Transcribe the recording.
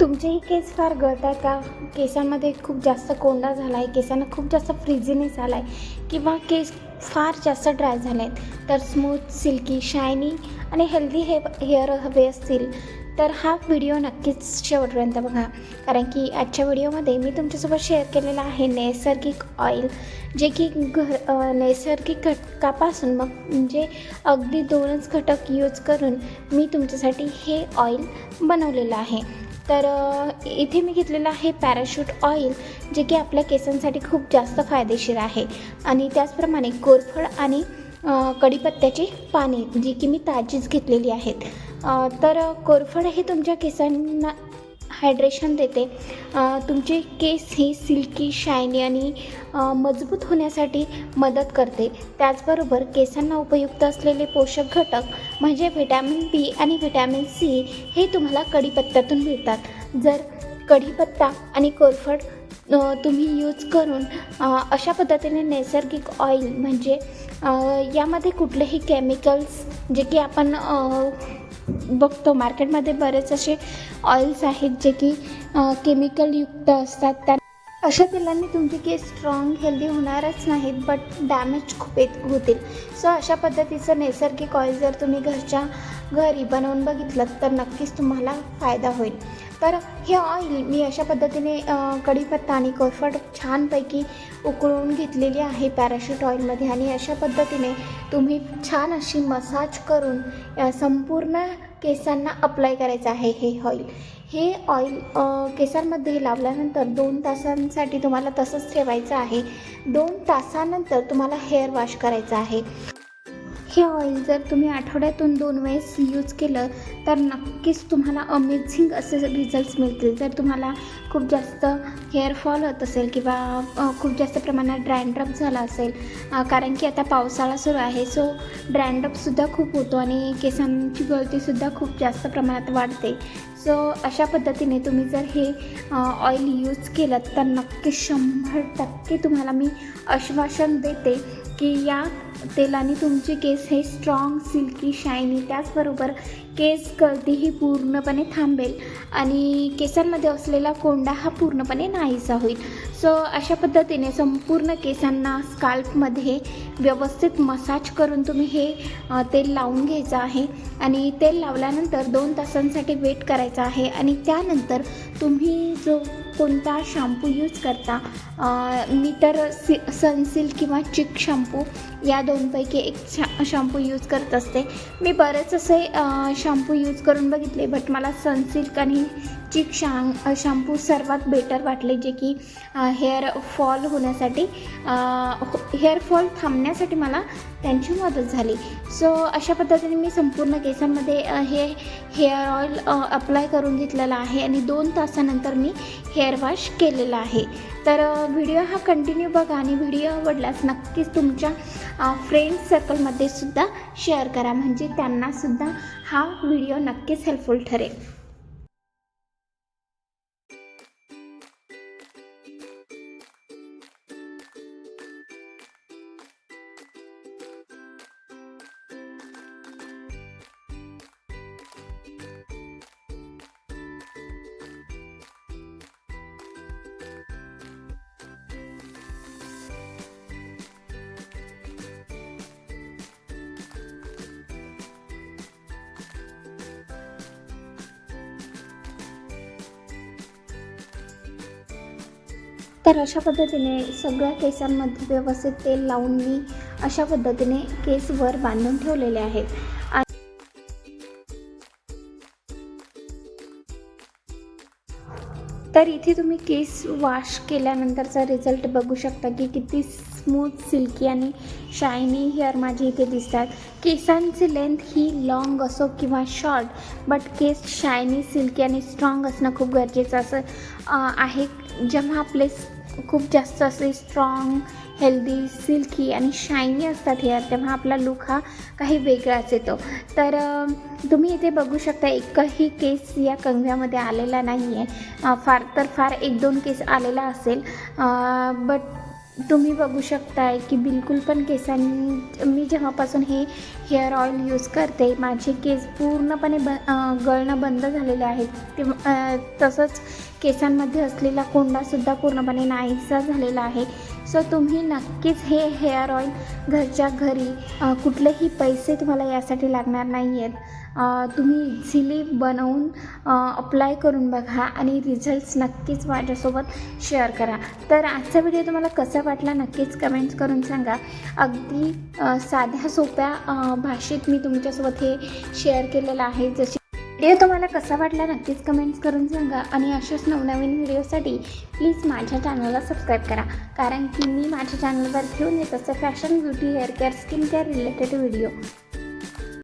तुमचेही केस फार गळत आहे का केसांमध्ये खूप जास्त कोंडा झाला आहे केसांना खूप जास्त फ्रिझीनेस आला आहे किंवा केस फार जास्त ड्राय झाले आहेत तर स्मूथ सिल्की शायनी आणि हेल्दी हे हेअर हवे असतील तर हा व्हिडिओ नक्कीच शेवटपर्यंत बघा. कारण की आजच्या व्हिडिओमध्ये मी तुमच्यासोबत शेअर केलेला आहे नैसर्गिक ऑइल जे की घर नैसर्गिक घटकापासून मग म्हणजे अगदी दोनच घटक यूज करून मी तुमच्यासाठी हे ऑइल बनवलेलं आहे. तर इथे मी घेतलेलं आहे पॅराशूट ऑइल जे की आपल्या केसांसाठी खूप जास्त फायदेशीर आहे. आणि त्याचप्रमाणे कोरफड आणि कढीपत्त्याची पाने जी की मी ताजीच घेतलेली आहेत. तर कोरफड हे तुमच्या केसांना हायड्रेशन देते. तुमचे केस हे सिल्की शायनी आणि मजबूत होण्यासाठी मदत करते. त्याचबरोबर केसांना उपयुक्त असलेले पोषक घटक म्हणजे व्हिटॅमिन बी आणि व्हिटॅमिन सी हे तुम्हाला कढीपत्त्यातून मिळतात. जर कढीपत्ता आणि कोरफड तुम्ही यूज करून अशा पद्धतीने नैसर्गिक ऑइल म्हणजे यामध्ये कुठलेही केमिकल्स जे की आपण बघतो. मार्केटमध्ये बरेच असे ऑइल्स आहेत जे की केमिकलयुक्त असतात. त्या अशा तेलांनी तुमचे केस स्ट्रॉंग हेल्दी होणारच नाहीत बट डॅमेज खूप येत होतील. सो अशा पद्धतीचं नैसर्गिक ऑइल जर तुम्ही घरच्या घरी बनवून बघितलं तर नक्कीच तुम्हाला फायदा होईल. तर हे ऑइल मी अशा पद्धतीने कढीपत्ता आणि कोरफड छानपैकी उकळून घेतलेली आहे पॅराशूट ऑइलमध्ये आणि अशा पद्धतीने तुम्ही छान अशी मसाज करून संपूर्ण केसांना अप्लाय करायचं आहे हे ऑइल. हे ऑइल केसांमध्ये लावल्यानंतर दोन तासांसाठी तुम्हाला तसंच ठेवायचं आहे. दोन तासानंतर तुम्हाला हेअर वॉश करायचं आहे. हे ऑइल जर तुम्ही आठवड्यातून दोन वेळेस यूज केलं तर नक्कीच तुम्हाला अमेझिंग असे रिझल्ट्स मिळतील. जर तुम्हाला खूप जास्त हेअरफॉल होत असेल किंवा खूप जास्त प्रमाणात ड्रँड्रप झाला असेल कारण की आता पावसाळा सुरू आहे सो ड्रँड्रपसुद्धा खूप होतो आणि केसांची गळतीसुद्धा खूप जास्त प्रमाणात वाढते. सो अशा पद्धतीने तुम्ही जर हे ऑइल यूज केलं तर नक्की शंभर टक्के तुम्हाला मी आश्वासन देते. की या तेलाने तुमचे केस हे स्ट्रॉंग सिल्की शायनी त्याचबरोबर केस गळतीही पूर्णपणे थांबेल. आणि केसांमध्ये असलेला कोंडा हा पूर्णपणे नाहीसा होईल. सो अशा पद्धतीने संपूर्ण केसांना स्काल्पमध्ये व्यवस्थित मसाज करून तुम्ही हे तेल लावून घ्यायचं आहे. आणि तेल लावल्यानंतर दोन तासांसाठी वेट करायचं आहे. आणि त्यानंतर तुम्ही जो कोणता शॅम्पू यूज करता मी तर सि सनसिल्क किंवा चिक शॅम्पू या दोनपैकी एक शा शॅम्पू यूज करत असते. मी बरेच असे शॅम्पू यूज करून बघितले बट मला सनसिल्क आणि चिक शॅम शॅम्पू सर्वात बेटर वाटले जे की हेअर फॉल होण्यासाठी हेअर हो-, फॉल थांबण्यासाठी मला त्यांची मदत झाली. सो अशा पद्धतीने मी संपूर्ण केसांमध्ये हे हेअर ऑइल अप्लाय करून घेतलेला आहे आणि दोन तासानंतर मी हेअर वॉश केलेला आहे. तर व्हिडिओ हा कंटिन्यू बघा आणि व्हिडिओ आवडल्यास नक्कीच तुमच्या फ्रेंड सर्कलमध्ये सुद्धा शेअर करा. म्हणजे त्यांनासुद्धा हा व्हिडिओ नक्कीच हेल्पफुल ठरेल. तर अशा पद्धतीने सगळ्या केसांमध्ये व्यवस्थित तेल लावून मी अशा पद्धतीने केस वर बांधून ठेवलेले आहेत. तर इथे तुम्ही केस वॉश केल्यानंतरचा रिझल्ट बघू शकता की किती स्मूथ सिल्की आणि शायनी हेअर माझे इथे दिसतात. केसांची लेंथ ही लॉंग असो किंवा शॉर्ट बट केस शायनी सिल्की आणि स्ट्रॉंग असणं खूप गरजेचं असं आहे. जेव्हा आपले खूप जास्त असे स्ट्रॉंग हेल्दी सिल्की आणि शायनी असतात हेअर तेव्हा आपला लुक हा काही वेगळाच येतो. तर तुम्ही इथे बघू शकता एकही केस या कंगव्यामध्ये आलेला नाही आहे फार तर फार एक दोन केस आलेला असेल. बट तुम्ही बघू शकताय की बिलकुल पण केसां मी जेव्हापासून हे हेअर ऑइल यूज करते माझे केस पूर्णपणे ब गळणं बंद झालेले आहेत. ते तसंच केसांमध्ये असलेला कोंडासुद्धा पूर्णपणे नाहीसा झालेला आहे. सो तुम्ही नक्कीच हे हेअर ऑइल घरच्या घरी कुठलेही पैसे तुम्हाला यासाठी लागणार नाही आहेत तुम्ही इझिली बनवून अप्लाय करून बघा आणि रिझल्ट्स नक्कीच माझ्यासोबत शेअर करा. तर आजचा व्हिडिओ तुम्हाला कसा वाटला नक्कीच कमेंट्स करून सांगा. अगदी साध्या सोप्या भाषेत मी तुमच्यासोबत हे शेअर केलेलं आहे. जशी व्हिडिओ तुम्हाला कसा वाटला नक्कीच कमेंट्स करून सांगा आणि अशाच नवनवीन व्हिडिओसाठी प्लीज माझ्या चॅनलला सबस्क्राईब करा. कारण की मी माझ्या चॅनलवर घेऊन येत असं fashion beauty hair care skin care related video.